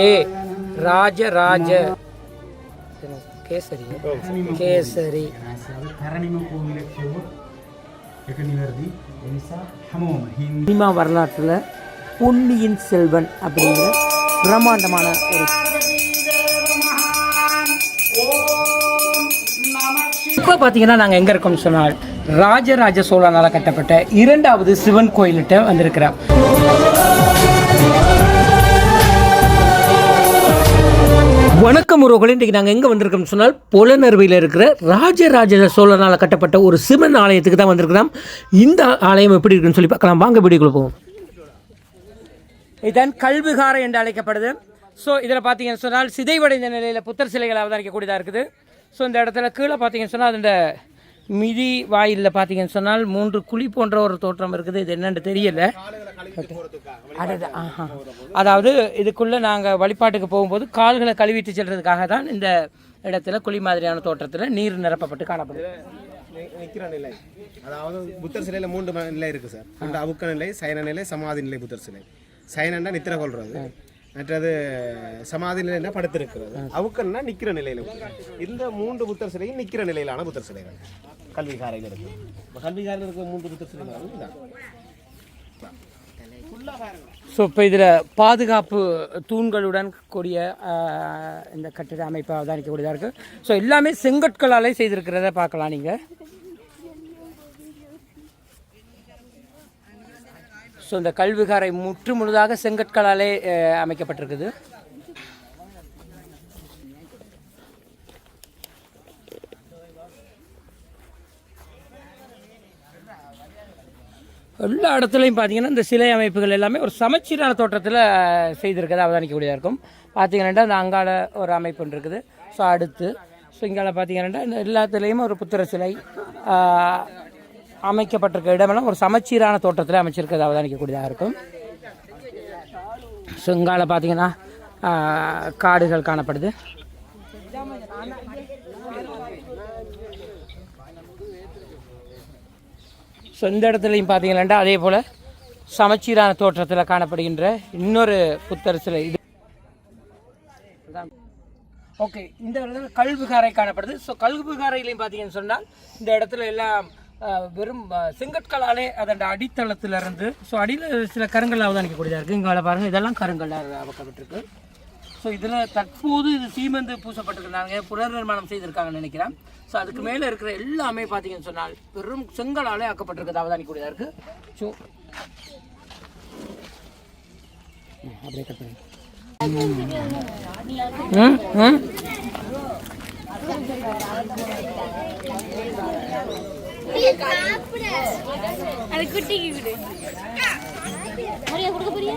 K Rajaraja Kesari. Kesari. Cinema வரலாற்றில் பொன்னியின் செல்வன் அப்படிங்கிற பிரம்மாண்டமான ஒரு இப்போ பார்த்தீங்கன்னா நாங்கள் எங்கே இருக்கோம்னு சொன்னால் ராஜராஜ சோழனால் கட்டப்பட்ட இரண்டாவது சிவன் கோயில்கிட்ட வந்திருக்கிறோம் வணக்கம் உறவுகளே இன்றைக்கி நாங்கள் எங்கே வந்திருக்கோம்னு சொன்னால் புலனருவியில் இருக்கிற ராஜராஜ சோழனால் கட்டப்பட்ட ஒரு சிவன் ஆலயத்துக்கு தான் வந்திருக்கிறோம். இந்த ஆலயம் எப்படி இருக்குன்னு சொல்லி பார்க்கலாம். வாங்க வீடியோக்குள்ள போவோம். இதுதான் கல்விகாரம் என்று அழைக்கப்படுது. ஸோ இதில் பார்த்தீங்கன்னு சொன்னால் சிதைவடைந்த நிலையில் புத்தர் சிலைகள் அவதானிக்கக்கூடியதாக இருக்குது. ஸோ இந்த இடத்துல கீழே பார்த்தீங்கன்னு சொன்னால் அந்த மிதி வாயிலில் பார்த்தீங்கன்னு சொன்னால் மூன்று குழி போன்ற ஒரு தோற்றம் இருக்குது. இது என்னன்னு தெரியல. ஆஹா. அதாவது இதுக்குள்ளே நாங்கள் வழிபாட்டுக்கு போகும்போது கால்களை கழுவிட்டு செல்றதுக்காக தான் இந்த இடத்துல குழி மாதிரியான தோற்றத்தில் நீர் நிரப்பப்பட்டு காணப்படுது. நிற்கிற நிலை. அதாவது புத்தர் சிலையில மூன்று நிலை இருக்கு சார். ஒன்று அவுக்க நிலை சயன நிலை சமாதி நிலை புத்தர் சிலை. சயனன்னா நித்திர கொள்றது. மற்றது சமாதி நிலைன்னா படுத்திருக்கிறது. அவுக்கன்னா நிக்கிற நிலையில. இந்த மூன்று புத்தர் சிலையும் நிக்கிற நிலையிலான புத்தர் சிலைகள். கல்விகாரையில் இருக்கு இப்போ கல்வி காரையில் இருக்க மூன்று புத்தர் ஸோ இப்போ இதில் பாதுகாப்பு தூண்களுடன் கூடிய இந்த கட்டிட அமைப்பை அவதானிக்கக்கூடியதாக இருக்குது ஸோ எல்லாமே செங்கற்களாலே செய்திருக்கிறத பார்க்கலாம் நீங்கள் ஸோ இந்த கல்விகாரை முற்று முழுதாக செங்கற்களாலே அமைக்கப்பட்டிருக்குது. எல்லா இடத்துலையும் பார்த்தீங்கன்னா இந்த சிலை அமைப்புகள் எல்லாமே ஒரு சமச்சீரான தோற்றத்தில் செய்திருக்கிறத அவதானிக்கக்கூடியதாக இருக்கும். பார்த்தீங்கன்னா இந்த அங்கால ஒரு அமைப்பு ஒன்று இருக்குது. ஸோ அடுத்து ஸோ இங்கால பார்த்தீங்கன்னா இந்த எல்லாத்துலேயுமே ஒரு புத்திர சிலை அமைக்கப்பட்டிருக்க இடமெல்லாம் ஒரு சமச்சீரான தோற்றத்தில் அமைச்சிருக்கிறது அவதானிக்கக்கூடியதாக இருக்கும். ஸோ இங்கால பார்த்தீங்கன்னா காடுகள் காணப்படுது. ஸோ இந்த இடத்துலையும் பார்த்தீங்கன்னா அதே போல் சமச்சீரான தோற்றத்தில் காணப்படுகின்ற இன்னொரு புத்தர் சிலை இது. ஓகே இந்த இடத்துல கல்விகாரை காணப்படுது. ஸோ கல்விகாரையிலையும் பார்த்தீங்கன்னு சொன்னால் இந்த இடத்துல எல்லாம் வெறும் செங்கற்களாலே அதோட அடித்தளத்திலிருந்து ஸோ அடியில் சில கருங்கல்லாக தான் நிற்கக்கூடியதாக இருக்குது இங்கே பாருங்கள் இதெல்லாம் கருங்கல்லாக வைக்கப்பட்டிருக்கு ஸோ இதில் தற்போது இது சீமெந்து பூசப்பட்டிருக்கிறாங்க புனர் நிர்மாணம் செய்திருக்காங்கன்னு நினைக்கிறேன். ஸோ அதுக்கு மேலே இருக்கிற எல்லாமே பார்த்தீங்கன்னு சொன்னால் வெறும் செங்கலாலே ஆக்கப்பட்டிருக்கிறது அவதானிக்கூடியதாக இருக்குது ஸோ அப்படியே கட் பண்ணி அது குட்டிக்கு கொடு. மரியா கொடுக்க போறியா?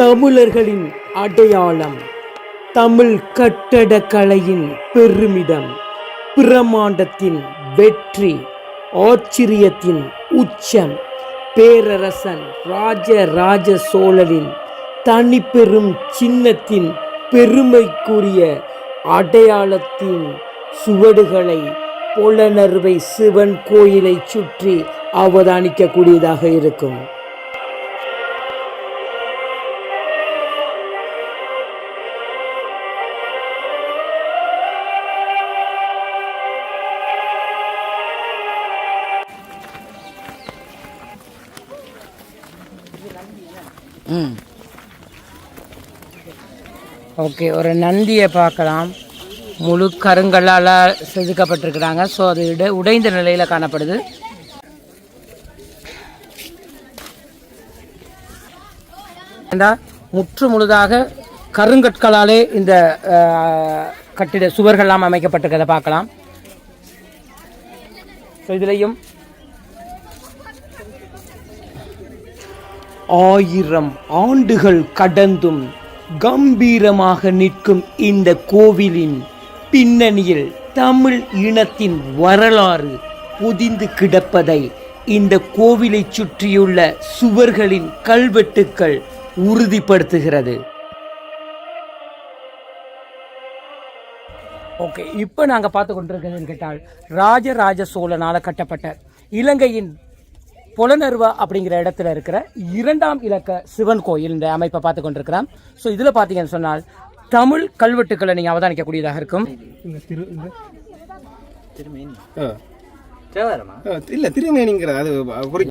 தமிழர்களின் அடையாளம் தமிழ் கட்டடக்கலையின் பெருமிதம் பிரமாண்டத்தின் வெற்றி ஆச்சரியத்தின் உச்சம் பேரரசன் ராஜ ராஜ சோழரின் தனிப்பெரும் சின்னத்தின் பெருமைக்குரிய அடையாளத்தின் சுவடுகளை புலனறுவை சிவன் கோயிலை சுற்றி அவதானிக்கக்கூடியதாக இருக்கும். ம். ஓகே ஒரு நந்தியை பார்க்கலாம். முழு கருங்கல்லால் செதுக்கப்பட்டிருக்கிறாங்க. ஸோ அது இட உடைந்த நிலையில் காணப்படுது. முற்று முழுதாக கருங்கற்களாலே இந்த கட்டிட சுவர்கள்லாம் அமைக்கப்பட்டிருக்கிறத பார்க்கலாம். ஸோ இதுலேயும் ஆயிரம் ஆண்டுகள் கடந்தும் கம்பீரமாக நிற்கும் இந்த கோவிலின் பின்னணியில் தமிழ் இனத்தின் வரலாறு பொதிந்து கிடப்பதை இந்த கோவிலைச் சுற்றியுள்ள சுவர்களின் கல்வெட்டுக்கள் உறுதிப்படுத்துகிறது. ஓகே இப்போ நாங்கள் பார்த்து கொண்டிருக்கிறதுன்னு கேட்டால் ராஜராஜ சோழனால் கட்டப்பட்ட இலங்கையின் புலனர்வா அப்படிங்கிற இடத்துல இருக்கிற இரண்டாம் இலக்க சிவன் கோயில் இந்த அமைப்பை பார்த்து கொண்டிருக்கிறோம் ஸோ இதில் பார்த்தீங்கன்னு சொன்னால் தமிழ் கல்வெட்டுக்களை நீங்கள் அவதானிக்கக்கூடியதாக இருக்கும். இல்லை திருமேனிங்கிற அது குறி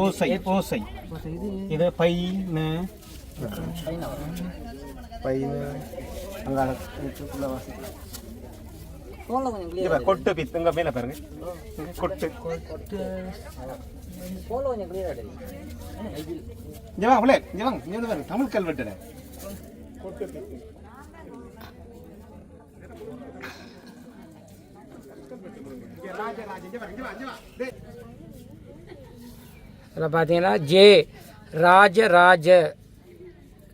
ஓசை ஓசை. இது பை பை இங்க பாரு, கொட்டு பித் இங்க மேல பாருங்க. கொட்டு. இங்க வாங்க உள்ளே, இங்க வாங்க. இங்க பாருங்க. தமிழ் கல்வெட்டுல. இதில் பார்த்தீங்கன்னா ஜே ராஜராஜ.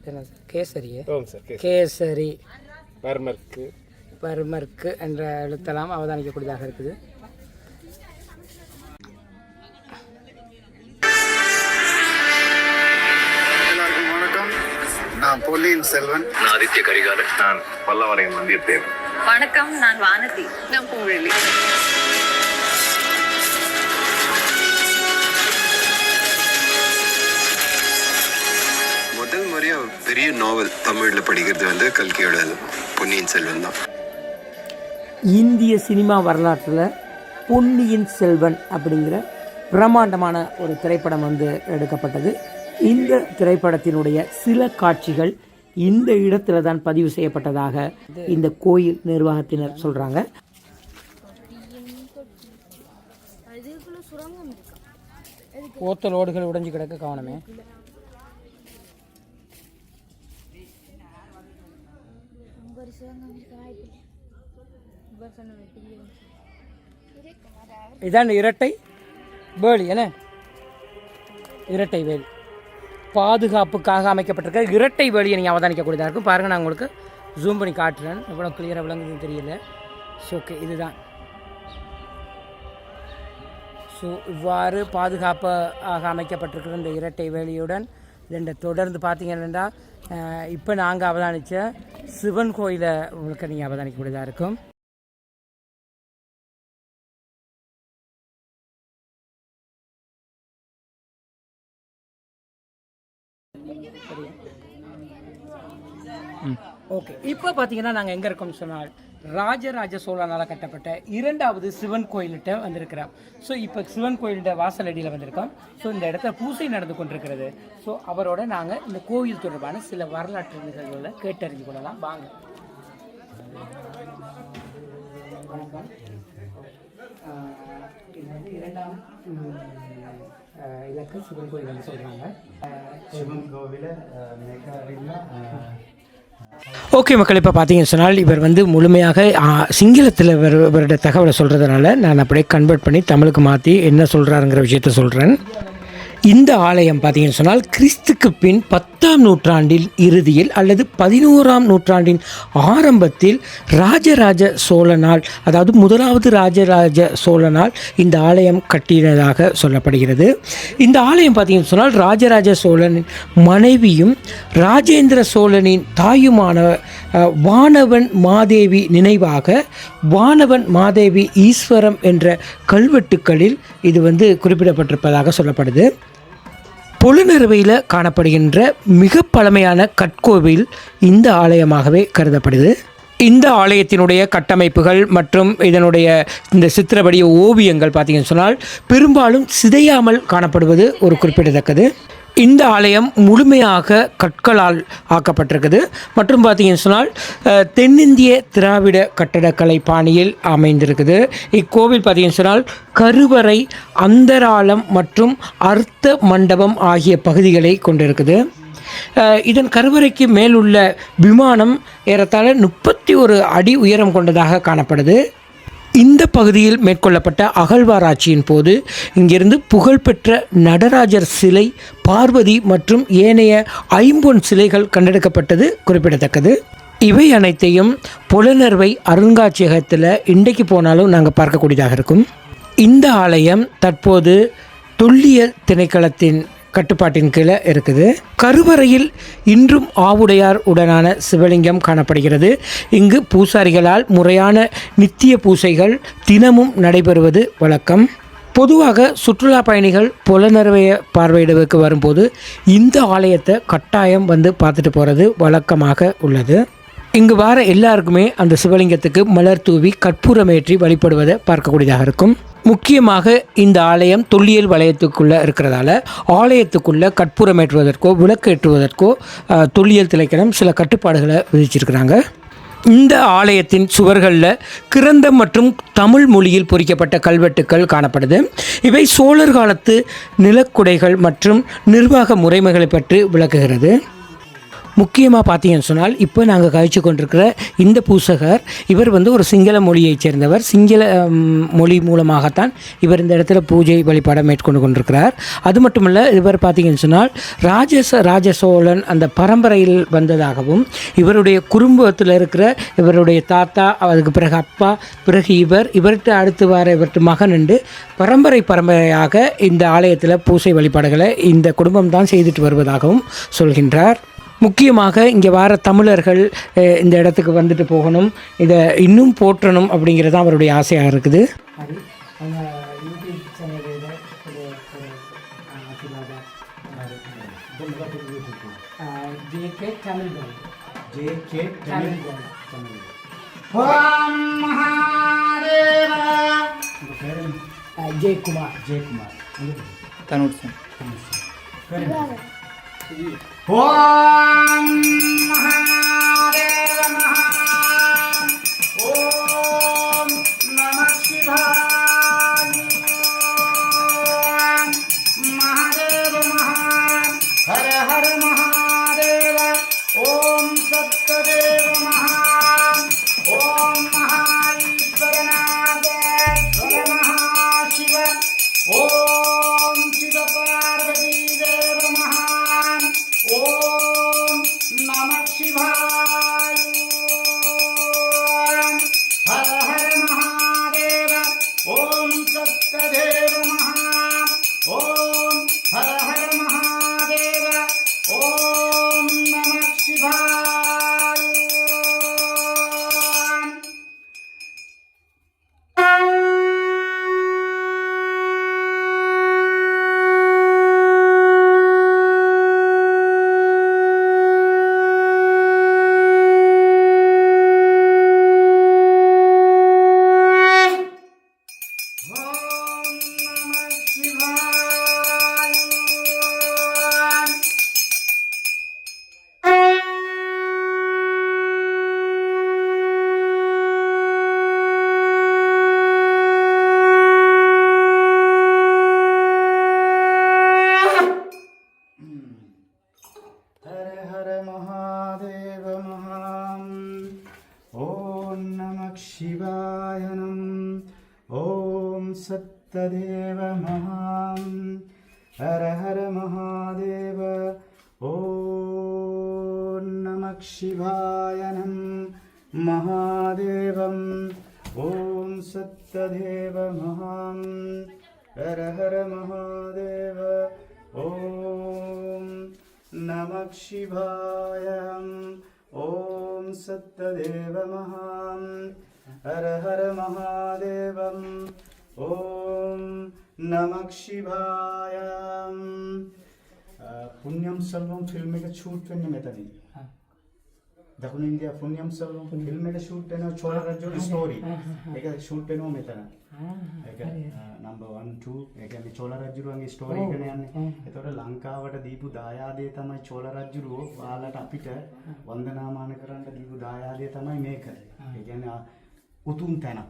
என்ன கேசரியே? ஓம் சார். கே கேசரி. வர்மருக்கு பர்மர்க்கு என்ற எழுத்தெல்லாம் அவதானிக்கக்கூடியதாக இருக்குது. நான் பொன்னியின் செல்வன். நான் ஆதித்ய கரிகாலன். நான் பல்லவரையன் வந்தியத்தேவன் வணக்கம் நான் வானதி. நான் பூவெளி முதல் முறையா ஒரு பெரிய நாவல் தமிழ்ல படிக்கிறது வந்து கல்கியோட பொன்னியின் செல்வன் தான். இந்திய சினிமா வரலாற்றில் பொன்னியின் செல்வன் அப்படிங்கிற பிரம்மாண்டமான ஒரு திரைப்படம் வந்து எடுக்கப்பட்டது. இந்த திரைப்படத்தினுடைய சில காட்சிகள் இந்த இடத்துல தான் பதிவு செய்யப்பட்டதாக இந்த கோயில் நிர்வாகத்தினர் சொல்கிறாங்க அதுக்குள்ள சுரங்கம் இருக்கா. ஓத்தல் ஓடுகள் உடைஞ்சு கிடக்க கவனமே அங்க ஒரு சுரங்கம் இருக்க வாய்ப்பு இவர் சொன்ன பெரிய இதான் இரட்டை வேலி என்ன? இரட்டை வேலி. பாதுகாப்புக்காக அமைக்கப்பட்டிருக்க இரட்டை வேலியை நீங்கள் அவதானிக்கக்கூடியதாக இருக்கும். பாருங்கள் நான் உங்களுக்கு ஜூம் பண்ணி காட்டுறேன். எவ்வளோ கிளியராக விளங்குதுன்னு தெரியல. ஸோ ஓகே இதுதான். ஸோ இவ்வாறு பாதுகாப்பாக அமைக்கப்பட்டிருக்கிற இந்த இரட்டை வேலியுடன் ரெண்டு தொடர்ந்து பார்த்தீங்கன்னா இப்போ நாங்கள் அவதானித்த சிவன் கோயிலை உங்களுக்கு நீங்கள் அவதானிக்கக்கூடியதாக இருக்கும். ஓகே. இப்போ பார்த்தீங்கன்னா நாங்கள் எங்கே இருக்கோம்னு சொன்னால் ராஜராஜ சோழனால் கட்டப்பட்ட இரண்டாவது சிவன் கோயில்கிட்ட வந்திருக்கிறோம் ஸோ இப்போ சிவன் கோயில்கிட்ட வாசலடியில் வந்திருக்கோம். ஸோ இந்த இடத்துல பூசை நடந்து கொண்டிருக்கிறது. ஸோ அவரோட நாங்கள் இந்த கோயில் தொடர்பான சில வரலாற்று நிகழ்வுகளை கேட்டறிஞ்சு கொள்ளலாம். வாங்க. வணக்கம். இது வந்து இரண்டாம் இலக்கு சிவன் கோயில் வந்து சொல்கிறாங்க சிவன் கோவில ஓகே மக்கள் இப்போ பார்த்தீங்கன்னு சொன்னால் இவர் வந்து முழுமையாக சிங்களத்தில் இவர் இவருடைய தகவலை சொல்கிறதுனால நான் அப்படியே கன்வெர்ட் பண்ணி தமிழுக்கு மாற்றி என்ன சொல்கிறாருங்கிற விஷயத்த சொல்கிறேன் இந்த ஆலயம் பார்த்தீங்கன்னு சொன்னால் கிறிஸ்துக்கு பின் பத்தாம் நூற்றாண்டில் இறுதியில் அல்லது பதினோராம் நூற்றாண்டின் ஆரம்பத்தில் ராஜராஜ சோழனால் அதாவது முதலாவது ராஜராஜ சோழனால் இந்த ஆலயம் கட்டினதாக சொல்லப்படுகிறது. இந்த ஆலயம் பார்த்தீங்கன்னு சொன்னால் ராஜராஜ சோழனின் மனைவியும் ராஜேந்திர சோழனின் தாயுமான வானவன் மாதேவி நினைவாக வானவன் மாதேவி ஈஸ்வரம் என்ற கல்வெட்டுக்களில் இது வந்து குறிப்பிடப்பட்டிருப்பதாக சொல்லப்படுது. பொழுநறுவையில் காணப்படுகின்ற மிக பழமையான கற்கோவில் இந்த ஆலயமாகவே கருதப்படுது. இந்த ஆலயத்தினுடைய கட்டமைப்புகள் மற்றும் இதனுடைய இந்த சித்திரபடிய ஓவியங்கள் பார்த்தீங்கன்னு சொன்னால் பெரும்பாலும் சிதையாமல் காணப்படுவது ஒரு குறிப்பிடத்தக்கது. இந்த ஆலயம் முழுமையாக கற்களால் ஆக்கப்பட்டிருக்குது. மற்றும் பார்த்தீங்கன்னு சொன்னால் தென்னிந்திய திராவிட கட்டடக்கலை பாணியில் அமைந்திருக்குது. இக்கோவில் பார்த்தீங்கன்னு சொன்னால் கருவறை அந்தராளம் மற்றும் அர்த்த மண்டபம் ஆகிய பகுதிகளை கொண்டிருக்குது. இதன் கருவறைக்கு மேலுள்ள விமானம் ஏறத்தாழ முப்பத்தி ஒரு அடி உயரம் கொண்டதாக காணப்படுது. இந்த பகுதியில் மேற்கொள்ளப்பட்ட அகழ்வாராய்ச்சியின் போது இங்கிருந்து புகழ்பெற்ற நடராஜர் சிலை பார்வதி மற்றும் ஏனைய ஐம்பொன் சிலைகள் கண்டெடுக்கப்பட்டது குறிப்பிடத்தக்கது. இவை அனைத்தையும் புலனர்வை அருங்காட்சியகத்தில் இன்றைக்கு போனாலும் நாங்கள் பார்க்கக்கூடியதாக இருக்கும். இந்த ஆலயம் தற்போது தொல்லியல் திணைக்களத்தின் கட்டுப்பாட்டின் கீழே இருக்குது. கருவறையில் இன்றும் ஆவுடையார் உடனான சிவலிங்கம் காணப்படுகிறது. இங்கு பூசாரிகளால் முறையான நித்திய பூசைகள் தினமும் நடைபெறுவது வழக்கம். பொதுவாக சுற்றுலா பயணிகள் புலனறுவைய பார்வையிடுவதற்கு வரும்போது இந்த ஆலயத்தை கட்டாயம் வந்து பார்த்துட்டு போகிறது வழக்கமாக உள்ளது. இங்கு வர எல்லாருக்குமே அந்த சிவலிங்கத்துக்கு மலர் தூவி கற்பூரமேற்றி வழிபடுவதை பார்க்கக்கூடியதாக இருக்கும். முக்கியமாக இந்த ஆலயம் தொல்லியல் வலயத்துக்குள்ளே இருக்கிறதால ஆலயத்துக்குள்ளே கற்பூரமேற்றுவதற்கோ விளக்கேற்றுவதற்கோ தொல்லியல் திணைக்களம் சில கட்டுப்பாடுகளை விதிச்சிருக்கிறாங்க. இந்த ஆலயத்தின் சுவர்களில் கிரந்தம் மற்றும் தமிழ் மொழியில் பொறிக்கப்பட்ட கல்வெட்டுக்கள் காணப்படுது. இவை சோழர் காலத்து நிலக்குடைகள் மற்றும் நிர்வாக முறைமைகளை பற்றி விளக்குகிறது. முக்கியமாக பார்த்தீங்கன்னு சொன்னால் இப்போ நாங்கள் கழிச்சு கொண்டிருக்கிற இந்த பூசகர் இவர் வந்து ஒரு சிங்கள மொழியைச் சேர்ந்தவர். சிங்கள மொழி மூலமாகத்தான் இவர் இந்த இடத்துல பூஜை வழிபாடை மேற்கொண்டு கொண்டிருக்கிறார். அது மட்டும் இல்லை இவர் பார்த்தீங்கன்னு சொன்னால் ராஜச ராஜ சோழன் அந்த பரம்பரையில் வந்ததாகவும் இவருடைய குடும்பத்தில் இருக்கிற இவருடைய தாத்தா அதுக்கு பிறகு அப்பா பிறகு இவர் இவர்கிட்ட அடுத்து வர இவர்கிட்ட மகன் என்று பரம்பரை பரம்பரையாக இந்த ஆலயத்தில் பூசை வழிபாடுகளை இந்த குடும்பம் தான் செய்துட்டு வருவதாகவும் சொல்கின்றார். முக்கியமாக இங்கே வர தமிழர்கள் இந்த இடத்துக்கு வந்துட்டு போகணும். இதை இன்னும் போற்றணும் அப்படிங்கிறது தான் அவருடைய ஆசையாக இருக்குது? ஜெயக்குமார். ஜெயக்குமார். விவாதம் ஓம் Om Mahadeva Mahadeva சப்ததேவ மகா शिवाय महादेव ॐ सत्यदेव महां हर हर महादेव। ॐ नमः शिवाय ॐ सत्यदेव महां हर हर महादेव ॐ नमः शिवाय पुण्यं सर्वं फिल्मेक छूट् पुण्यमेतदि දකුණු ඉන්දියා පුණ්‍යම් සර්වම් ෆිල්ම් එක ෂූට් වෙනවා චෝල රජුගේ ස්ටෝරි. ඒක ෂූට් වෙනවා මෙතන. ඒක නම්බර් 1 2 ඒ කියන්නේ චෝල රජුගේ ස්ටෝරි එකනේ යන්නේ. ඒතකොට ලංකාවට දීපු දායාදය තමයි චෝල රජුරෝ ඔයාලට අපිට වන්දනාමාන කරන්න දීපු දායාදය තමයි මේක. ඒ කියන්නේ උතුම් තැන.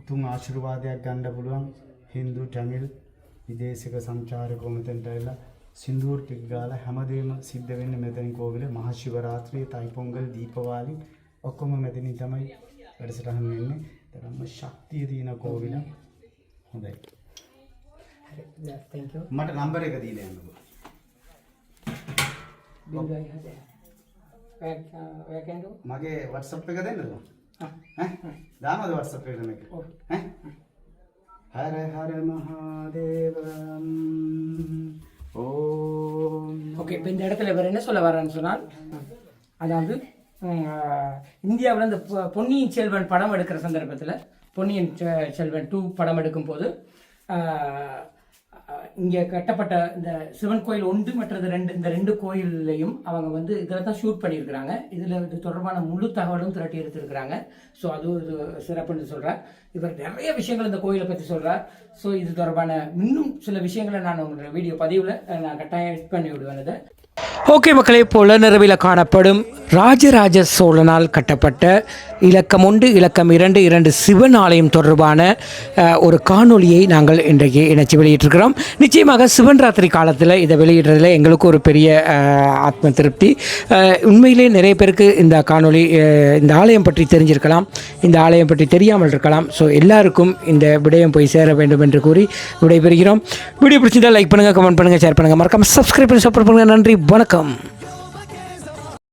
උතුම් ආශිර්වාදයක් ගන්න පුළුවන් හින්දු ටැමිල් විදේශික සංචාරකයෝ මෙතෙන්ට ඇවිල්ලා සින්දුවර් ටික් ගාලා හැමදේම සිද්ධ වෙන්නේ මෙතනින් කෝවිල මහ ශිවරාත්‍රියේ තයිපොංගල් දීපවාලි ඔක්කොම මෙතනින් තමයි වැඩසටහන් වෙන්නේ. තරම්ම ශක්තිය තියෙන කෝවිල. හොඳයි. හරි. thank you. මට නම්බර් එක දීලා යන්නකෝ. බින්දුවයි හදේ. Uh, මගේ WhatsApp එක දෙන්නද? Ah, ඈ? දානවද WhatsApp එකට මේක? ඔව්. ඈ? හර හර මහදේවම් ஓகே இப்போ இந்த இடத்துல இவர் என்ன சொல்ல வர்றேன்னு சொன்னால் அதாவது இந்தியாவில் இந்த பொ- பொன்னியின் செல்வன் படம் எடுக்கிற சந்தர்ப்பத்தில் பொன்னியின் செ- செல்வன் டூ படம் எடுக்கும் போது இங்கே கட்டப்பட்ட இந்த சிவன் கோயில் ஒன்று மற்றது ரெண்டு இந்த ரெண்டு கோயில்லையும் அவங்க வந்து இதில் தான் ஷூட் பண்ணியிருக்கிறாங்க. இதில் இது தொடர்பான முழு தகவலும் திரட்டி எடுத்திருக்கிறாங்க. ஸோ அது ஒரு சிறப்புன்னு சொல்கிறார் இவர் நிறைய விஷயங்கள் இந்த கோயிலை பற்றி சொல்கிறார் ஸோ இது தொடர்பான இன்னும் சில விஷயங்களை நான் உங்களோட வீடியோ பதிவில் நான் கட்டாயம் எட் பண்ணி விடுவேன் இதை. ஓகே மக்களே புலனரவில் காணப்படும் ராஜராஜ சோழனால் கட்டப்பட்ட இலக்கம் ஒன்று இலக்கம் இரண்டு இரண்டு சிவன் ஆலயம் தொடர்பான ஒரு காணொளியை நாங்கள் இன்றைக்கு இணைச்சி வெளியிட்டிருக்கிறோம். நிச்சயமாக சிவன் ராத்திரி காலத்தில் இதை வெளியிடுறதுல எங்களுக்கு ஒரு பெரிய ஆத்ம திருப்தி. உண்மையிலே நிறைய பேருக்கு இந்த காணொளி இந்த ஆலயம் பற்றி தெரிஞ்சிருக்கலாம் இந்த ஆலயம் பற்றி தெரியாமல் இருக்கலாம். ஸோ எல்லாருக்கும் இந்த விடயம் போய் சேர வேண்டும் என்று கூறி விடைபெறுகிறோம். வீடியோ பிடிச்சிருந்தால் லைக் பண்ணுங்கள் கமெண்ட் பண்ணுங்கள் ஷேர் பண்ணுங்கள் மறக்காமல் சப்ஸ்கிரைப் பண்ணி சப்போர்ட் பண்ணுங்கள் நன்றி வணக்கம்.